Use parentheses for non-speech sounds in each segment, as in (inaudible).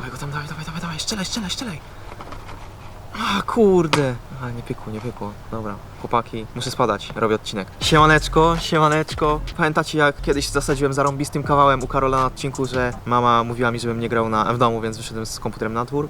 Dawaj go tam, dawaj, dawaj, dawaj, dawaj, strzelaj, strzelaj, strzelaj. A kurde. A nie pykło, nie pykło. Dobra, chłopaki, muszę spadać, robię odcinek. Siemaneczko, siemaneczko. Pamiętacie jak kiedyś zasadziłem zarąbistym kawałem u Karola na odcinku, że mama mówiła mi, żebym nie grał na, w domu, więc wyszedłem z komputerem na dwór.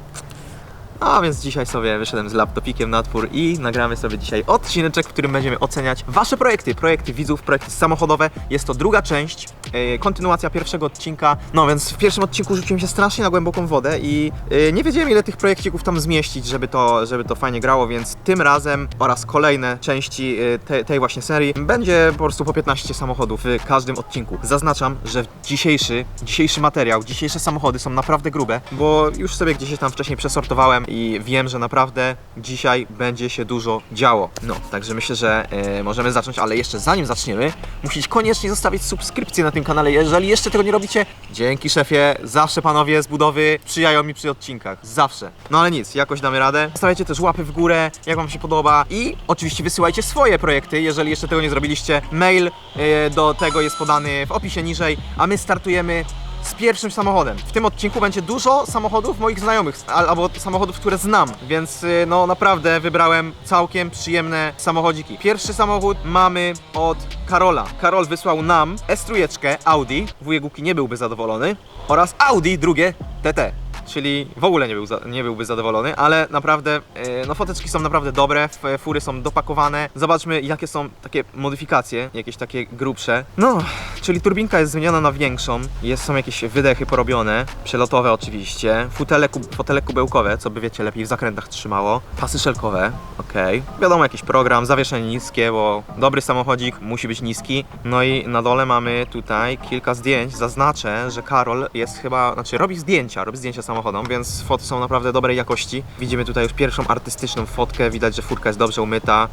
A więc dzisiaj sobie wyszedłem z laptopikiem na dwór i nagramy sobie dzisiaj odcineczek, w którym będziemy oceniać wasze projekty, projekty widzów, projekty samochodowe. Jest to druga część, e, kontynuacja pierwszego odcinka. No więc w pierwszym odcinku rzuciłem się strasznie na głęboką wodę i e, nie wiedziałem ile tych projekcików tam zmieścić, żeby to, żeby to fajnie grało, więc tym razem oraz kolejne części e, te, tej właśnie serii będzie po prostu po 15 samochodów w każdym odcinku. Zaznaczam, że dzisiejszy, dzisiejszy materiał, dzisiejsze samochody są naprawdę grube, bo już sobie gdzieś tam wcześniej przesortowałem i wiem, że naprawdę dzisiaj będzie się dużo działo. No, także myślę, że e, możemy zacząć, ale jeszcze zanim zaczniemy, musicie koniecznie zostawić subskrypcję na tym kanale. Jeżeli jeszcze tego nie robicie, dzięki szefie, zawsze panowie z budowy sprzyjają mi przy odcinkach. Zawsze. No ale nic, jakoś damy radę. Stawiajcie też łapy w górę, jak wam się podoba i oczywiście wysyłajcie swoje projekty, jeżeli jeszcze tego nie zrobiliście. Mail e, do tego jest podany w opisie niżej, a my startujemy z pierwszym samochodem. W tym odcinku będzie dużo samochodów moich znajomych, al- albo samochodów, które znam, więc y, no naprawdę wybrałem całkiem przyjemne samochodziki. Pierwszy samochód mamy od Karola. Karol wysłał nam S3 Audi, wujek Łuki nie byłby zadowolony, oraz Audi drugie TT. Czyli w ogóle nie, był za, nie byłby zadowolony, ale naprawdę, e, no foteczki są naprawdę dobre, fury są dopakowane. Zobaczmy jakie są takie modyfikacje, jakieś takie grubsze. No, czyli turbinka jest zmieniona na większą, jest, są jakieś wydechy porobione, przelotowe oczywiście, futele, kub, kubełkowe, co by wiecie, lepiej w zakrętach trzymało, pasy szelkowe, okej. Wiadomo, jakiś program, zawieszenie niskie, bo dobry samochodzik musi być niski. No i na dole mamy tutaj kilka zdjęć. Zaznaczę, że Karol jest chyba, znaczy robi zdjęcia, robi zdjęcia samochodom, więc foty są naprawdę dobrej jakości. Widzimy tutaj już pierwszą artystyczną fotkę, widać, że furka jest dobrze umyta.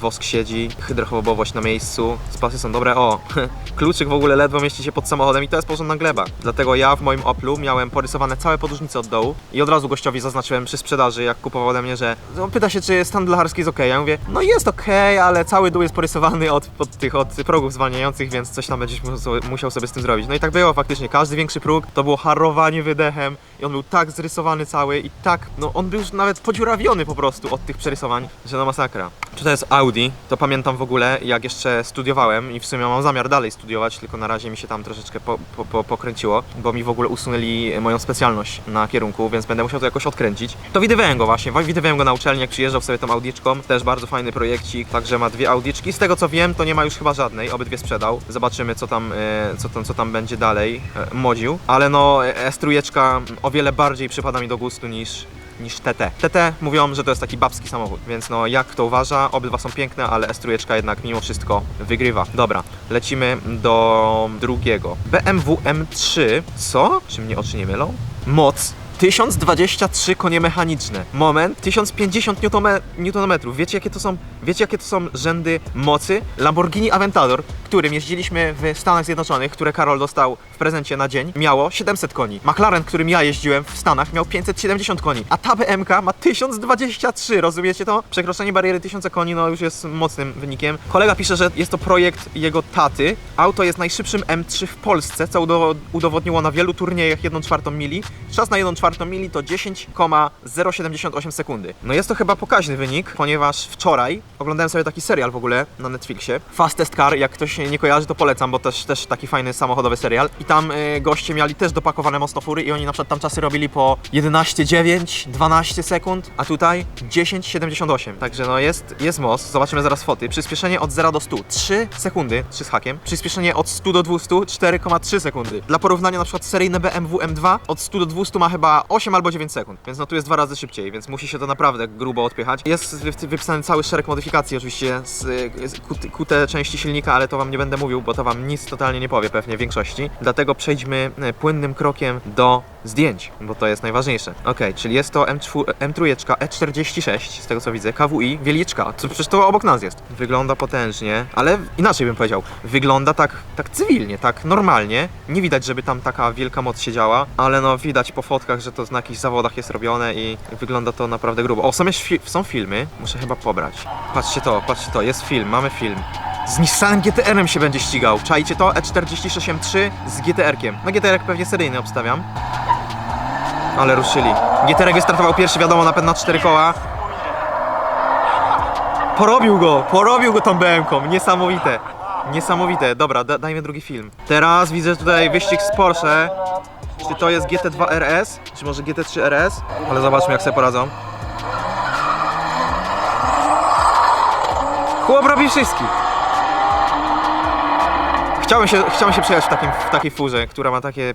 Wosk siedzi, hydrofobowość na miejscu, spasy są dobre. O, (laughs) kluczyk w ogóle ledwo mieści się pod samochodem i to jest porządna gleba. Dlatego ja w moim Oplu miałem porysowane całe podłużnice od dołu i od razu gościowi zaznaczyłem przy sprzedaży, jak kupował ode mnie, że no, pyta się, czy stan blacharski jest ok. Ja mówię, no jest ok, ale cały dół jest porysowany od, od tych od progów zwalniających, więc coś tam będziesz musiał, sobie z tym zrobić. No i tak było faktycznie. Każdy większy próg to było harowanie wydechem i on był tak zrysowany cały i tak, no on był już nawet podziurawiony po prostu od tych przerysowań, że no masakra. Tutaj jest Audi, to pamiętam w ogóle jak jeszcze studiowałem i w sumie mam zamiar dalej studiować, tylko na razie mi się tam troszeczkę po, po, po, pokręciło, bo mi w ogóle usunęli moją specjalność na kierunku, więc będę musiał to jakoś odkręcić. To widywałem go właśnie, widywałem go na uczelni, jak przyjeżdżał sobie tą Audiczką, też bardzo fajny projekcik, także ma dwie Audiczki. Z tego co wiem, to nie ma już chyba żadnej, obydwie sprzedał. Zobaczymy co tam, e, co tam, co tam będzie dalej e, modził, ale no e, S3 o wiele bardziej przypada mi do gustu niż niż TT. TT mówią, że to jest taki babski samochód, więc no jak kto uważa, obydwa są piękne, ale S3 jednak mimo wszystko wygrywa. Dobra, lecimy do drugiego. BMW M3, co? Czy mnie oczy nie mylą? Moc 1023 konie mechaniczne. Moment, 1050 Nm. Wiecie jakie to są? Wiecie jakie to są rzędy mocy? Lamborghini Aventador, którym jeździliśmy w Stanach Zjednoczonych, które Karol dostał w prezencie na dzień, miało 700 koni. McLaren, którym ja jeździłem w Stanach, miał 570 koni, a ta BMK ma 1023. Rozumiecie to? Przekroczenie bariery 1000 koni no już jest mocnym wynikiem. Kolega pisze, że jest to projekt jego taty. Auto jest najszybszym M3 w Polsce, co udo- udowodniło na wielu turniejach 1 czwartą mili. Czas na 1 czwartą mili to 10,078 sekundy. No jest to chyba pokaźny wynik, ponieważ wczoraj oglądałem sobie taki serial w ogóle na Netflixie. Fastest Car, jak ktoś nie kojarzy, to polecam, bo też, też taki fajny samochodowy serial. I tam y, goście mieli też dopakowane mocno fury i oni na przykład tam czasy robili po 11,9, 12 sekund, a tutaj 10,78. Także no jest, jest moc. Zobaczymy zaraz foty. Przyspieszenie od 0 do 100 3 sekundy, 3 z hakiem. Przyspieszenie od 100 do 200 4,3 sekundy. Dla porównania na przykład seryjne BMW M2 od 100 do 200 ma chyba 8 albo 9 sekund, więc no tu jest dwa razy szybciej, więc musi się to naprawdę grubo odpychać. Jest wy- wypisany cały szereg modyfikacji oczywiście z, z części silnika, ale to wam nie będę mówił, bo to wam nic totalnie nie powie pewnie w większości. Dlatego przejdźmy e, płynnym krokiem do zdjęć, bo to jest najważniejsze. Ok, czyli jest to M4, M3 E46, z tego co widzę, KWI, Wieliczka, co przecież to obok nas jest. Wygląda potężnie, ale inaczej bym powiedział, wygląda tak, tak cywilnie, tak normalnie. Nie widać, żeby tam taka wielka moc siedziała, ale no widać po fotkach, że to na jakichś zawodach jest robione i wygląda to naprawdę grubo. O, są, są filmy, muszę chyba pobrać. Patrzcie to, patrzcie to, jest film, mamy film. Z Nissanem GTR-em się będzie ścigał. Czajcie to? E E46 M3 z GTR-kiem. No GTR pewnie seryjny obstawiam. Ale ruszyli. GTR wystartował pierwszy, wiadomo, napęd na cztery koła. Porobił go, porobił go tą BM-ką, niesamowite. Niesamowite, dobra, da, dajmy drugi film. Teraz widzę tutaj wyścig z Porsche. Czy to jest GT2 RS, czy może GT3 RS? Ale zobaczmy jak sobie poradzą. Chłop robi wszystkich. Chciałem się, chciałem się przejechać w, takim, w takiej furze, która ma takie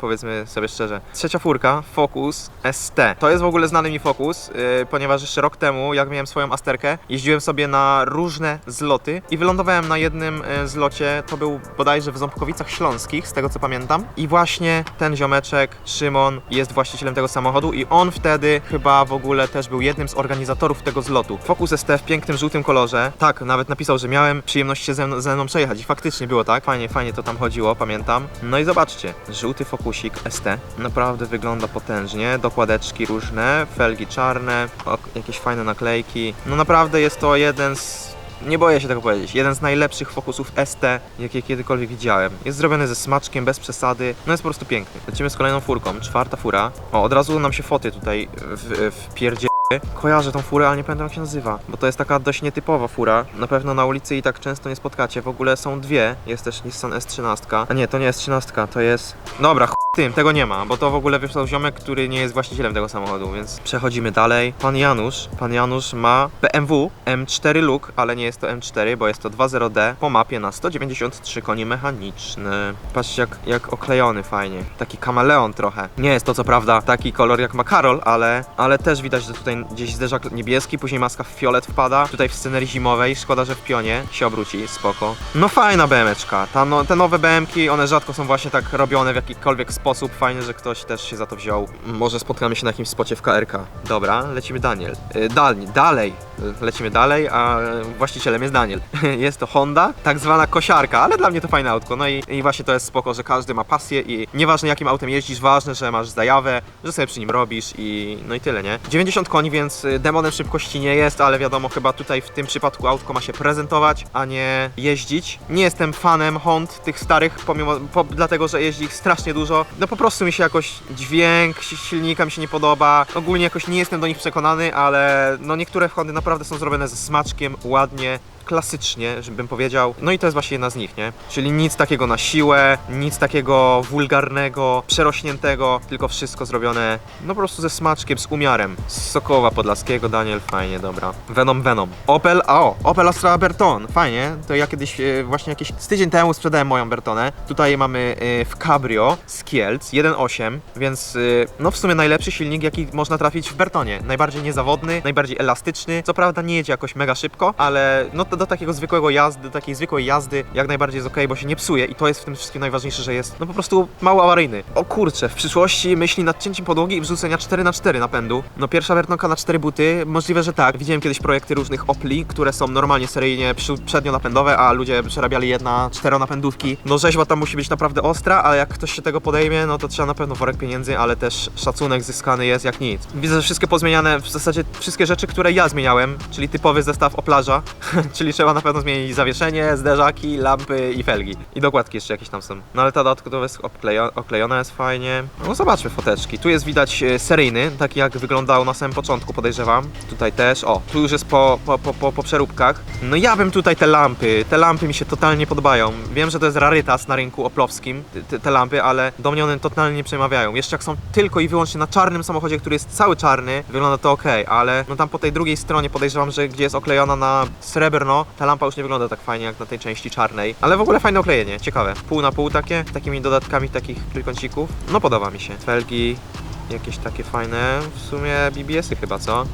powiedzmy sobie szczerze. Trzecia furka, Focus ST. To jest w ogóle znany mi Focus, yy, ponieważ jeszcze rok temu, jak miałem swoją Asterkę, jeździłem sobie na różne zloty i wylądowałem na jednym yy, zlocie, to był bodajże w Ząbkowicach Śląskich, z tego co pamiętam. I właśnie ten ziomeczek, Szymon, jest właścicielem tego samochodu i on wtedy chyba w ogóle też był jednym z organizatorów tego zlotu. Focus ST w pięknym żółtym kolorze. Tak, nawet napisał, że miałem przyjemność się ze, mną- ze mną przejechać i faktycznie było tak. Fajnie, fajnie to tam chodziło, pamiętam. No i zobaczcie, żółty Focusik ST. Naprawdę wygląda potężnie. Dokładeczki różne, felgi czarne, jakieś fajne naklejki. No naprawdę jest to jeden z nie boję się tego powiedzieć. Jeden z najlepszych fokusów ST, jakie kiedykolwiek widziałem. Jest zrobiony ze smaczkiem, bez przesady. No jest po prostu piękny. Lecimy z kolejną furką. Czwarta fura. O, od razu nam się foty tutaj w, w pierdzie. Kojarzę tą furę, ale nie pamiętam jak się nazywa, bo to jest taka dość nietypowa fura. Na pewno na ulicy i tak często nie spotkacie. W ogóle są dwie. Jest też Nissan S13. A nie, to nie jest 13, to jest... Dobra, ch... tym, tego nie ma, bo to w ogóle wysłał ziomek, który nie jest właścicielem tego samochodu, więc przechodzimy dalej. Pan Janusz, pan Janusz ma BMW M4 Look, ale nie jest to M4, bo jest to 2.0D po mapie na 193 konie mechaniczne. Patrzcie jak, jak oklejony fajnie. Taki kameleon trochę. Nie jest to co prawda taki kolor jak ma Karol, ale, ale też widać, że tutaj gdzieś zderzak niebieski, później maska w fiolet wpada. Tutaj w scenerii zimowej, szkoda, że w pionie się obróci, spoko. No fajna BMeczka. Ta, no, te nowe BMki, one rzadko są właśnie tak robione w jakikolwiek sposób. Fajnie, że ktoś też się za to wziął. Może spotkamy się na jakimś spocie w KRK. Dobra, lecimy Daniel. Y, dalej, dalej. Lecimy dalej, a właścicielem jest Daniel. (laughs) Jest to Honda, tak zwana kosiarka, ale dla mnie to fajne autko. No i, i właśnie to jest spoko, że każdy ma pasję i nieważne jakim autem jeździsz, ważne, że masz zajawę, że sobie przy nim robisz i no i tyle, nie? 90 koni, więc y, demonem szybkości nie jest, ale wiadomo, chyba tutaj w tym przypadku autko ma się prezentować, a nie jeździć. Nie jestem fanem Hond, tych starych, pomimo, po, dlatego, że jeździ ich strasznie dużo. No po prostu mi się jakoś dźwięk si- silnika mi się nie podoba. Ogólnie jakoś nie jestem do nich przekonany, ale no niektóre Hondy naprawdę są zrobione ze smaczkiem, ładnie, klasycznie, żebym powiedział. No i to jest właśnie jedna z nich, nie? Czyli nic takiego na siłę, nic takiego wulgarnego, przerośniętego, tylko wszystko zrobione no po prostu ze smaczkiem, z umiarem. Z Podlaskiego, Daniel, fajnie, dobra. Venom, Venom. Opel, a o, Opel Astra Berton, fajnie. To ja kiedyś e, właśnie jakieś z tydzień temu sprzedałem moją Bertonę. Tutaj mamy e, w Cabrio z Kielc 1.8, więc e, no w sumie najlepszy silnik, jaki można trafić w Bertonie. Najbardziej niezawodny, najbardziej elastyczny. Co prawda nie jedzie jakoś mega szybko, ale no to do takiego zwykłego jazdy, do takiej zwykłej jazdy jak najbardziej jest ok, bo się nie psuje i to jest w tym wszystkim najważniejsze, że jest no po prostu mało awaryjny. O kurczę, w przyszłości myśli nad cięciem podłogi i wrzucenia 4x4 napędu. No pierwsza Bertonka na 4 buty, możliwe, że tak. Widziałem kiedyś projekty różnych Opli, które są normalnie seryjnie przednionapędowe, a ludzie przerabiali jedna czteronapędówki. No rzeźba tam musi być naprawdę ostra, ale jak ktoś się tego podejmie, no to trzeba na pewno worek pieniędzy, ale też szacunek zyskany jest jak nic. Widzę, że wszystkie pozmieniane, w zasadzie wszystkie rzeczy, które ja zmieniałem, czyli typowy zestaw oplaża, (laughs) czyli trzeba na pewno zmienić zawieszenie, zderzaki, lampy i felgi. I dokładki jeszcze jakieś tam są. No ale ta dodatkowa jest oklejo- oklejona jest fajnie. No zobaczmy foteczki. Tu jest widać e, seryjny, taki jak wyglądał na samym początku podejrzewam. Tutaj też, o, tu już jest po, po, po, po, po przeróbkach. No ja bym tutaj te lampy, te lampy mi się totalnie podobają. Wiem, że to jest rarytas na rynku oplowskim, te, te lampy, ale do mnie one totalnie nie przemawiają. Jeszcze jak są tylko i wyłącznie na czarnym samochodzie, który jest cały czarny, wygląda to ok, ale no tam po tej drugiej stronie podejrzewam, że gdzie jest oklejona na srebrno, ta lampa już nie wygląda tak fajnie jak na tej części czarnej. Ale w ogóle fajne oklejenie, ciekawe. Pół na pół takie, z takimi dodatkami takich trójkącików. No podoba mi się. Felgi jakieś takie fajne, w sumie BBS-y chyba, co?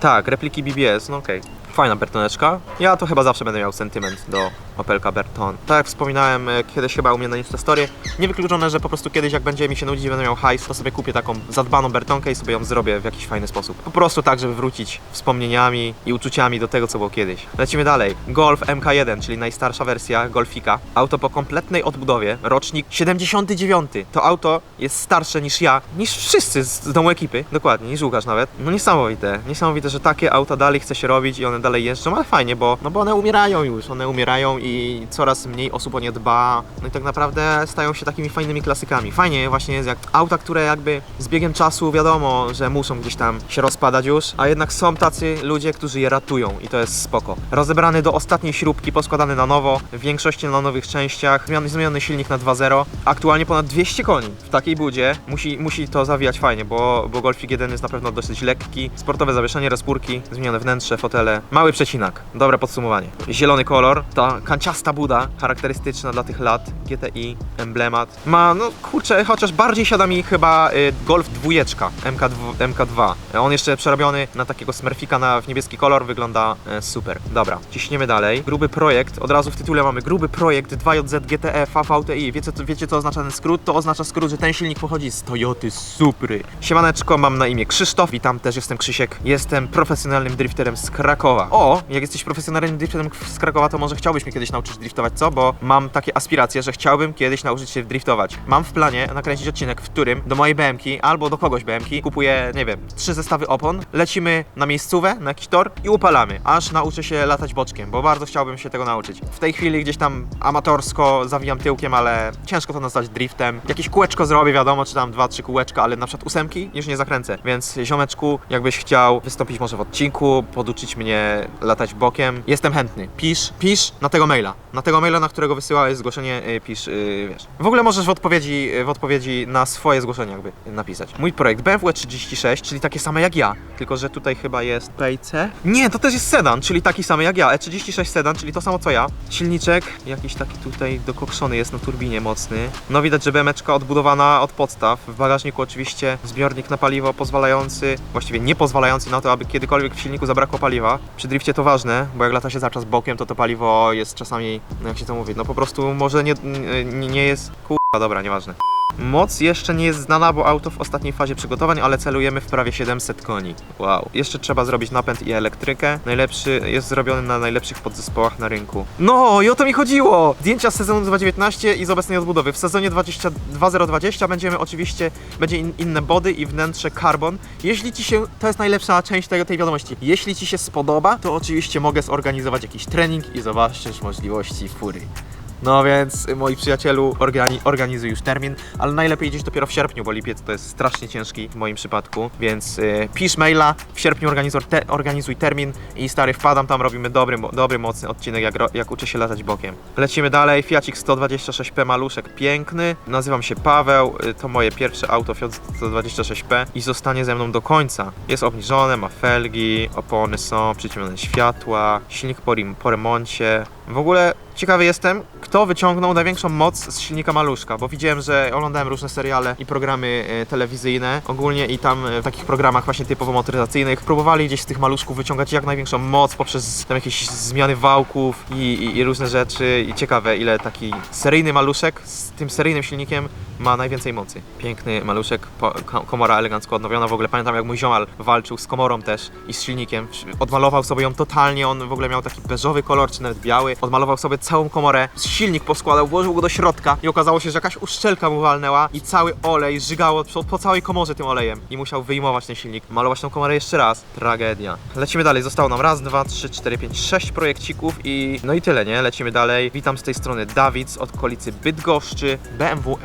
Tak, repliki BBS, no okej. Fajna Bertoneczka. Ja to chyba zawsze będę miał sentyment do Opelka Berton. Tak jak wspominałem e, kiedyś chyba u mnie na Instastory, niewykluczone, że po prostu kiedyś jak będzie mi się nudzić będę miał hajs, to sobie kupię taką zadbaną Bertonkę i sobie ją zrobię w jakiś fajny sposób. Po prostu tak, żeby wrócić wspomnieniami i uczuciami do tego, co było kiedyś. Lecimy dalej. Golf MK1, czyli najstarsza wersja Golfika. Auto po kompletnej odbudowie, rocznik 79. To auto jest starsze niż ja, niż wszyscy z z domu ekipy, dokładnie, niż Łukasz nawet. No niesamowite, niesamowite, że takie auta dalej chce się robić i one dalej jeżdżą, ale fajnie, bo, no bo one umierają już, one umierają i, i coraz mniej osób o nie dba. No i tak naprawdę stają się takimi fajnymi klasykami. Fajnie właśnie jest jak auta, które jakby z biegiem czasu wiadomo, że muszą gdzieś tam się rozpadać już, a jednak są tacy ludzie, którzy je ratują i to jest spoko. Rozebrany do ostatniej śrubki, poskładany na nowo, w większości na nowych częściach, zmieniony, zmieniony silnik na 2.0, aktualnie ponad 200 koni. W takiej budzie musi, musi to zawijać fajnie, bo, bo Golfik 1 jest na pewno dosyć lekki, sportowe zawieszenie, rozpórki, zmienione wnętrze, fotele, mały przecinak. Dobre podsumowanie. Zielony kolor, ta kanciasta buda, charakterystyczna dla tych lat, GTI, emblemat. Ma, no kurczę, chociaż bardziej siada mi chyba y, Golf 2 MK2, MK2. On jeszcze przerobiony na takiego smurfika na, w niebieski kolor, wygląda e, super. Dobra, ciśniemy dalej. Gruby projekt, od razu w tytule mamy gruby projekt 2JZ GTE VVTI. Wiecie, co- wiecie co oznacza ten skrót? To oznacza skrót, że ten silnik pochodzi z Toyoty Supry. Siemaneczko, mam na imię Krzysztof, witam, też jestem Krzysiek. Jestem profesjonalnym drifterem z Krakowa. O, jak jesteś profesjonalnym drifterem z Krakowa, to może chciałbyś mnie kiedyś nauczyć driftować, co? Bo mam takie aspiracje, że chciałbym kiedyś nauczyć się driftować. Mam w planie nakręcić odcinek, w którym do mojej BMki albo do kogoś BMki kupuję, nie wiem, trzy zestawy opon, lecimy na miejscówę, na jakiś tor i upalamy, aż nauczę się latać boczkiem, bo bardzo chciałbym się tego nauczyć. W tej chwili gdzieś tam amatorsko zawijam tyłkiem, ale ciężko to nazwać driftem. Jakieś kółeczko zrobię, wiadomo, czy tam dwa, trzy kółeczka, ale na przykład ósemki już nie zakręcę. Więc ziomeczku, jakbyś chciał wystąpić może w odcinku, poduczyć mnie latać bokiem, jestem chętny. Pisz, pisz na tego maila. Na tego maila, na którego wysyłałeś zgłoszenie, y, pisz, y, wiesz. W ogóle możesz w odpowiedzi, w odpowiedzi na swoje zgłoszenie jakby napisać. Mój projekt BMW 36, czyli takie same jak ja, tylko że tutaj chyba jest PC. Nie, to też jest sedan, czyli taki sam jak ja. E36 sedan, czyli to samo co ja. Silniczek jakiś taki tutaj dokokszony jest na turbinie mocny. No widać, że BMeczka odbudowana od podstaw. W bagażniku oczywiście zbiornik na paliwo pozwalający, właściwie nie pozwalający na to, aby kiedykolwiek w silniku zabrakło paliwa. Przy drifcie to ważne, bo jak lata się cały czas bokiem, to to paliwo jest czasami, jak się to mówi, no po prostu może nie, nie, nie jest... Kurwa, dobra, nieważne. Moc jeszcze nie jest znana, bo auto w ostatniej fazie przygotowań, ale celujemy w prawie 700 koni. Wow. Jeszcze trzeba zrobić napęd i elektrykę. Najlepszy jest zrobiony na najlepszych podzespołach na rynku. No i o to mi chodziło! Zdjęcia z sezonu 2019 i z obecnej odbudowy. W sezonie 20 2020 będziemy oczywiście, będzie in, inne body i wnętrze carbon. Jeśli Ci się, to jest najlepsza część tego, tej wiadomości. Jeśli Ci się spodoba, to oczywiście mogę zorganizować jakiś trening i zobaczysz możliwości fury. No więc y, moi przyjacielu, organi organizuj już termin, ale najlepiej gdzieś dopiero w sierpniu, bo lipiec to jest strasznie ciężki w moim przypadku, więc y, pisz maila, w sierpniu organizuj, te organizuj termin i stary wpadam tam, robimy dobry, dobry mocny odcinek, jak, ro- jak uczę się latać bokiem. Lecimy dalej, Fiacik 126P maluszek piękny, nazywam się Paweł, y, to moje pierwsze auto Fiat 126P i zostanie ze mną do końca. Jest obniżone, ma felgi, opony są, przyciemnione światła, silnik po, po remoncie. W ogóle ciekawy jestem, kto wyciągnął największą moc z silnika maluszka, bo widziałem, że oglądałem różne seriale i programy e, telewizyjne. Ogólnie i tam e, w takich programach właśnie typowo motoryzacyjnych próbowali gdzieś z tych maluszków wyciągać jak największą moc poprzez tam jakieś zmiany wałków i, i, i różne rzeczy. I ciekawe ile taki seryjny maluszek z tym seryjnym silnikiem ma najwięcej mocy. Piękny maluszek, komora elegancko odnowiona, w ogóle pamiętam jak mój ziomal walczył z komorą też i z silnikiem, odmalował sobie ją totalnie, on w ogóle miał taki beżowy kolor, czy nawet biały, odmalował sobie całą komorę, silnik poskładał, włożył go do środka i okazało się, że jakaś uszczelka mu walnęła i cały olej żygało po, całej komorze tym olejem. I musiał wyjmować ten silnik, malować tą komorę jeszcze raz, tragedia. Lecimy dalej, zostało nam raz, dwa, trzy, cztery, pięć, sześć projekcików i no i tyle, nie? Lecimy dalej. Witam z tej strony Dawid z okolicy Bydgoszczy, BMW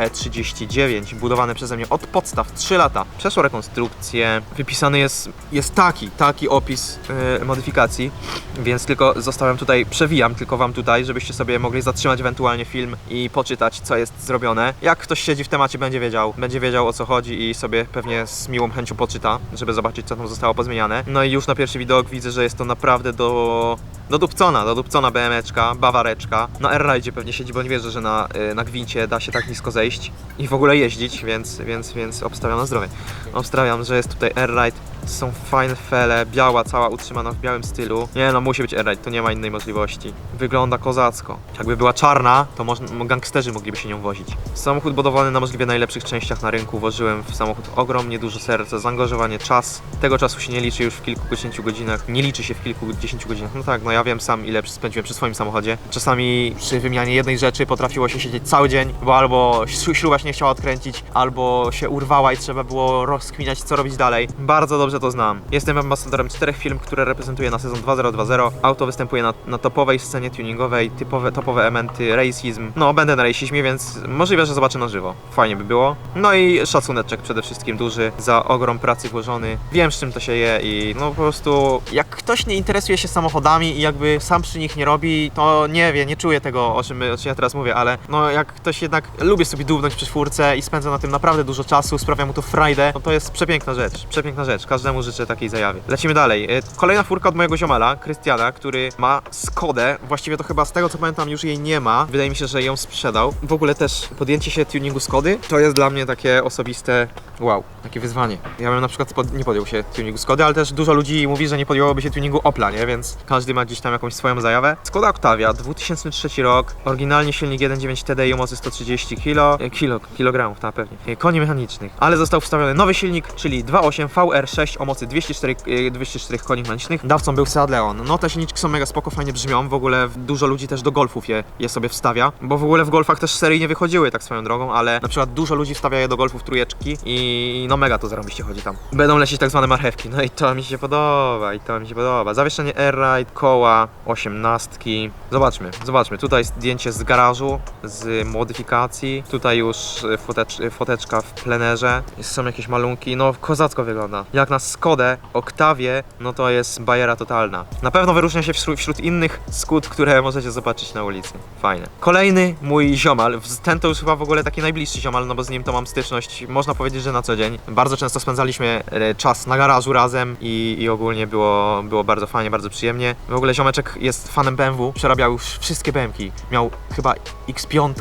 E39, budowane przeze mnie od podstaw 3 lata. Przeszło rekonstrukcję, wypisany jest, jest taki, taki opis yy, modyfikacji, więc tylko zostałem tutaj, przewijam tylko wam tutaj, żebyście sobie mogli zatrzymać ewentualnie film i poczytać, co jest zrobione. Jak ktoś siedzi w temacie, będzie wiedział, będzie wiedział o co chodzi i sobie pewnie z miłą chęcią poczyta, żeby zobaczyć, co tam zostało pozmieniane. No i już na pierwszy widok widzę, że jest to naprawdę do Dodupcona, dodupcona BMeczka, bawareczka. Na R-Ride pewnie siedzi, bo nie wierzę, że na, y, na gwincie da się tak nisko zejść i w ogóle jeździć, więc, więc, więc obstawiam na zdrowie. Obstawiam, że jest tutaj R-Ride, są fajne fele, biała, cała utrzymana w białym stylu. Nie no, musi być R-Ride, tu nie ma innej możliwości. Wygląda kozacko. Jakby była czarna, to gangsterzy mogliby się nią wozić. Samochód budowany na możliwie najlepszych częściach na rynku. Włożyłem w samochód ogromnie dużo serca, zaangażowanie, czas. Tego czasu się nie liczy już w kilkudziesięciu godzinach. Nie liczy się w kilkudziesięciu godzinach. No tak, no ja wiem sam ile spędziłem przy swoim samochodzie. Czasami przy wymianie jednej rzeczy potrafiło się siedzieć cały dzień, bo albo śru- śruba się nie chciała odkręcić, albo się urwała i trzeba było rozkminiać co robić dalej. Bardzo dobrze dobrze to znam. Jestem ambasadorem czterech firm, które reprezentuję na sezon 2020. Auto występuje na, na topowej scenie tuningowej, typowe, topowe elementy, racism. No, będę na racismie, więc możliwe, że zobaczę na żywo. Fajnie by było. No i szacuneczek przede wszystkim duży za ogrom pracy włożony. Wiem, z czym to się je i no po prostu jak ktoś nie interesuje się samochodami i jakby sam przy nich nie robi, to nie wie, nie czuje tego, o czym, o czym ja teraz mówię, ale no jak ktoś jednak lubi sobie dłubnąć przy czwórce i spędza na tym naprawdę dużo czasu, sprawia mu to frajdę, no to jest przepiękna rzecz, przepiękna rzecz. Każdemu życzę takiej zajawy. Lecimy dalej. E, Kolejna furka od mojego ziomala, Krystiana, który ma Skodę. Właściwie to chyba z tego co pamiętam już jej nie ma. Wydaje mi się, że ją sprzedał. W ogóle też podjęcie się tuningu Skody to jest dla mnie takie osobiste wow, takie wyzwanie. Ja bym na przykład pod, nie podjął się tuningu Skody, ale też dużo ludzi mówi, że nie podjęłoby się tuningu Opla, nie? Więc każdy ma gdzieś tam jakąś swoją zajawę. Skoda Octavia, 2003 rok, oryginalnie silnik 1.9 TDI o mocy 130 kg, e, kilo, kilogramów, tak pewnie, e, koni mechanicznych, ale został wstawiony nowy silnik, czyli 2.8 VR6 o mocy 204, e, 204 koni mechanicznych. Dawcą był Seat Leon. No te silniczki są mega spoko, fajnie brzmią, w ogóle dużo ludzi też do golfów je, je sobie wstawia, bo w ogóle w golfach też seryjnie wychodziły tak swoją drogą, ale na przykład dużo ludzi wstawia je do golfów trójeczki i no mega to zarobiście chodzi tam. Będą lecieć tak zwane marchewki, no i to mi się podoba, i to mi się podoba. Zawieszenie Airride, koła, osiemnastki. Zobaczmy, zobaczmy. Tutaj zdjęcie z garażu, z modyfikacji. Tutaj już fotecz, foteczka w plenerze. Są jakieś malunki, no kozacko wygląda. Jak na Skodę, Oktawie, no to jest bajera totalna. Na pewno wyróżnia się wśród, wśród innych skut, które możecie zobaczyć na ulicy. Fajne. Kolejny mój ziomal, ten to już chyba w ogóle taki najbliższy ziomal, no bo z nim to mam styczność, można powiedzieć, że na co dzień. Bardzo często spędzaliśmy e, czas na garażu razem i, i ogólnie było, było bardzo fajnie, bardzo przyjemnie. W ogóle ziomeczek jest fanem BMW, przerabiał już wszystkie BMki. Miał chyba X5,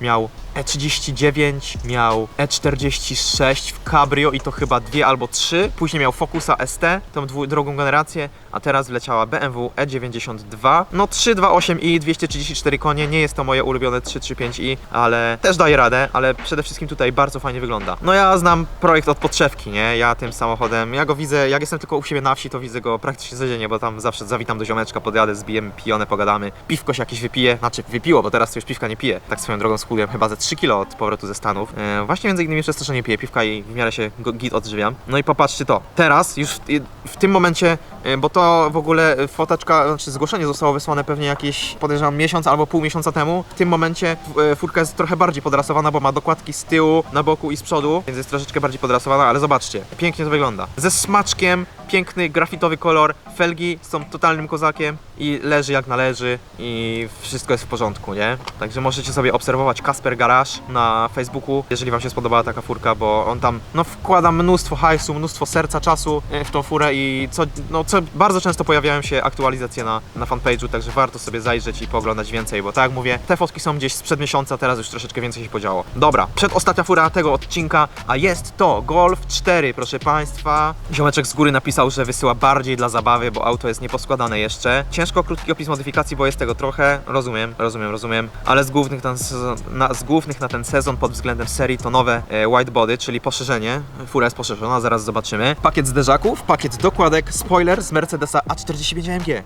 miał E39, miał E46 w Cabrio i to chyba dwie albo trzy. Później miał Focusa ST, tą drugą generację, a teraz wleciała BMW E92. No 328i, 234 konie, nie jest to moje ulubione 335i, ale też daje radę, ale przede wszystkim tutaj bardzo fajnie wygląda. No ja znam projekt od podszewki, nie? Ja tym samochodem, ja go widzę, jak jestem tylko u siebie na wsi, to widzę go praktycznie codziennie, bo tam zawsze zawitam do ziomeczka, podjadę, zbijemy pijone, pogadamy. Piwko się jakieś wypije, znaczy wypiło, bo teraz już piwka nie pije. Tak swoją drogą schudłem chyba ze 3 kilo od powrotu ze Stanów. E, właśnie między innymi przez to, że nie piję piwka i w miarę się git odżywiam. No i popatrzcie to. Teraz, już w, w tym momencie, bo to w ogóle e, foteczka, znaczy zgłoszenie zostało wysłane pewnie jakieś, podejrzewam, miesiąc albo pół miesiąca temu. W tym momencie e, furka jest trochę bardziej podrasowana, bo ma dokładki z tyłu, na boku i z przodu, więc jest troszeczkę bardziej podrasowana, ale zobaczcie, pięknie to wygląda. Ze smaczkiem, piękny grafitowy kolor, felgi są totalnym kozakiem i leży jak należy i wszystko jest w porządku, nie? Także możecie sobie obserwować Kasper Garage na Facebooku, jeżeli wam się spodobała taka furka, bo on tam no wkłada mnóstwo hajsu, mnóstwo serca, czasu e, w tą furę i co, no, co bardzo często pojawiają się aktualizacje na, na fanpage'u, także warto sobie zajrzeć i pooglądać więcej, bo tak jak mówię, te fotki są gdzieś sprzed miesiąca, teraz już troszeczkę więcej się podziało. Dobra, przedostatnia fura tego odcinka, a jest to Golf 4, proszę Państwa. Ziomeczek z góry napisał, że wysyła bardziej dla zabawy, bo auto jest nieposkładane jeszcze. Ciężko krótki opis modyfikacji, bo jest tego trochę. Rozumiem, rozumiem, rozumiem. Ale z głównych, na, sezon, na, z głównych na ten sezon pod względem serii to nowe e, whitebody, czyli poszerzenie. Fura jest poszerzona, zaraz zobaczymy. Pakiet zderzaków, pakiet dokładek, spoiler z Mercedesa A45 AMG.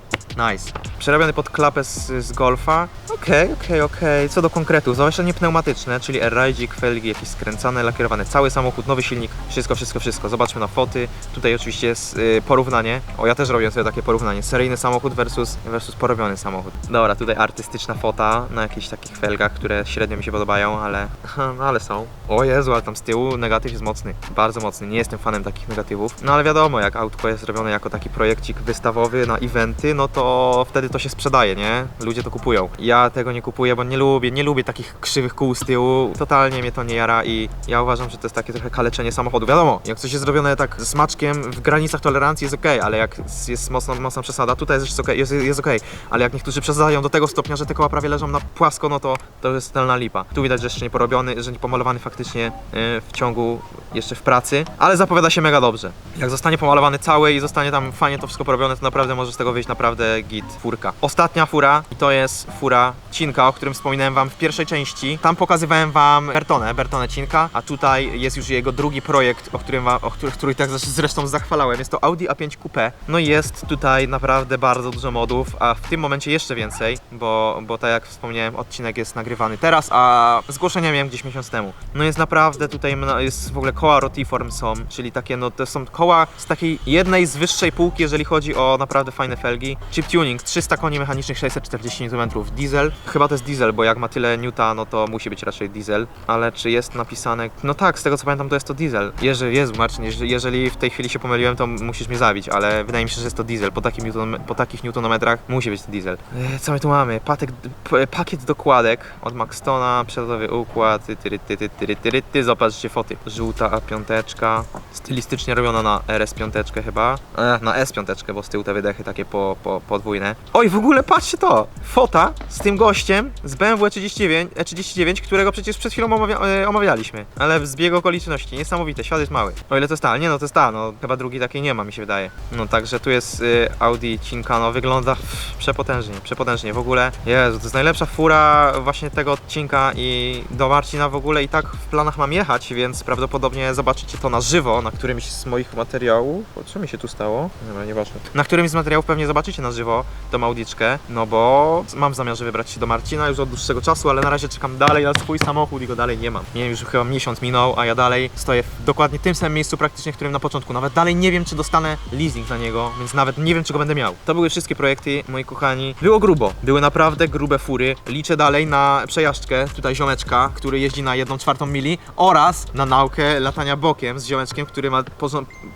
Nice. Przerabiony pod klapę z, z Golfa. Okej, okej, okej. Co do konkretu, zawieszenie pneumatyczne, czyli air-ridzik, felgi jakieś skręcane, lakierowane cały samochód, nowy silnik, wszystko, wszystko, wszystko. Zobaczmy na foty. Tutaj oczywiście jest y, porównanie. O, ja też robię sobie takie porównanie. Seryjny samochód versus, versus porobiony samochód. Dobra, tutaj artystyczna fota na jakichś takich felgach, które średnio mi się podobają, ale, (laughs) ale są. O Jezu, ale tam z tyłu negatyw jest mocny. Bardzo mocny. Nie jestem fanem takich negatywów. No ale wiadomo, jak autko jest robione jako taki projekcik wystawowy na eventy, no to wtedy to się sprzedaje, nie? Ludzie to kupują. Ja tego nie kupuję, bo nie lubię, nie lubię takich krzywych kół z tyłu. Totalnie mnie to nie jara i ja uważam, że to jest takie trochę kaleczenie samochodu. Wiadomo, jak coś jest zrobione tak ze smaczkiem, w granicach tolerancji jest ok, ale jak jest mocno, mocna przesada, tutaj jest, ok, jest, jest ok, ale jak niektórzy przesadzają do tego stopnia, że te koła prawie leżą na płasko, no to to jest totalna lipa. Tu widać, że jeszcze nie porobiony, że nie pomalowany faktycznie e, w ciągu jeszcze w pracy, ale zapowiada się mega dobrze. Jak zostanie pomalowany cały i zostanie tam fajnie to wszystko porobione, to naprawdę może z tego wyjść naprawdę git furka. Ostatnia fura i to jest fura Cinka, o którym wspominałem wam w pierwszej części. Tam pokazywałem wam Bertonę, Bertonę Cinka, a tutaj jest już jego drugi projekt, o którym wam, o który, który tak zresztą zachwalałem. Jest to Audi A5 Coupe. No i jest tutaj naprawdę bardzo dużo modów, a w tym momencie jeszcze więcej, bo, bo tak jak wspomniałem, odcinek jest nagrywany teraz, a zgłoszenia miałem gdzieś miesiąc temu. No jest naprawdę tutaj, jest w ogóle koła Rotiform są, czyli takie, no to są koła z takiej jednej z wyższej półki, jeżeli chodzi o naprawdę fajne felgi. Chip tuning, 300 koni mechanicznych, 640 Nm, diesel. Chyba to jest diesel, bo jak ma tyle newta, no to musi być raczej diesel. Ale czy jest napisane, no tak, z tego co pamiętam, to jest to diesel. Jeżeli, Jezu Marcin, jeżeli, w tej chwili się pomyliłem, to musisz mnie zabić, ale wydaje mi się, że jest to diesel. Po, takim newton, po takich newtonometrach musi być to diesel. E, Co my tu mamy? Patek, p, pakiet dokładek od Maxtona, przelotowy układ, ty, ty, ty, ty, ty, zobaczcie foty. Żółta A5, stylistycznie robiona na RS5 chyba, e, na S5, bo z tyłu te wydechy takie po, po, podwójne. Oj, w ogóle patrzcie to! Fota z tym gościem z BMW 39, E39, którego przecież przed chwilą omawia, e, omawialiśmy. Ale w zbiegu okoliczności, niesamowite, świat jest mały. O ile to jest ta, nie no to jest ta, no chyba drugi takiej nie ma mi się wydaje. No także tu jest y, Audi Cincano, wygląda pff, przepotężnie, przepotężnie. W ogóle, Jezu, to jest najlepsza fura właśnie tego odcinka i do Marcina w ogóle i tak w planach mam jechać, więc prawdopodobnie zobaczycie to na żywo, na którymś z moich materiałów. O, co mi się tu stało? Dobra, nieważne. Na którymś z materiałów pewnie zobaczycie na żywo tą Audiczkę, no bo mam w zamiarze wybrać się do Marcina już od dłuższego czasu, ale na razie czekam dalej na swój samochód i go dalej nie mam. Nie wiem, już chyba miesiąc minął, a ja dalej stoję w dokładnie tym samym miejscu praktycznie, w którym na początku. Nawet dalej nie wiem, czy dostanę leasing na niego, więc nawet nie wiem, czy go będę miał. To były wszystkie projekty, moi kochani. Było grubo. Były naprawdę grube fury. Liczę dalej na przejażdżkę tutaj ziomeczka, który jeździ na 1 czwartą mili oraz na naukę latania bokiem z ziomeczkiem, który ma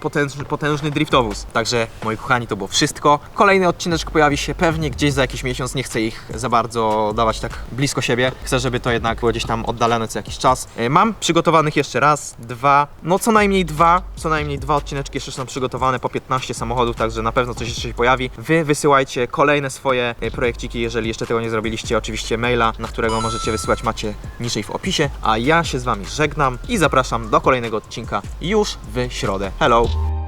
potężny, potężny driftowóz. Także, moi kochani, to było wszystko. Kolejny odcineczek pojawi się pewnie gdzieś za jakiś miesiąc. Nie chcę ich za bardzo dawać tak blisko siebie. Chcę, żeby to jednak było gdzieś tam oddalone co jakiś czas. E, Mam przygotowanych jeszcze raz, dwa, no co najmniej dwa, co najmniej dwa odcineczki jeszcze są przygotowane po 15 samochodów, także na pewno coś jeszcze się pojawi. Wy wysyłajcie kolejne swoje e, projekciki, jeżeli jeszcze tego nie zrobiliście, oczywiście maila, na którego możecie wysyłać macie niżej w opisie, a ja się z wami żegnam i zapraszam do kolejnego odcinka już w środę. Hello!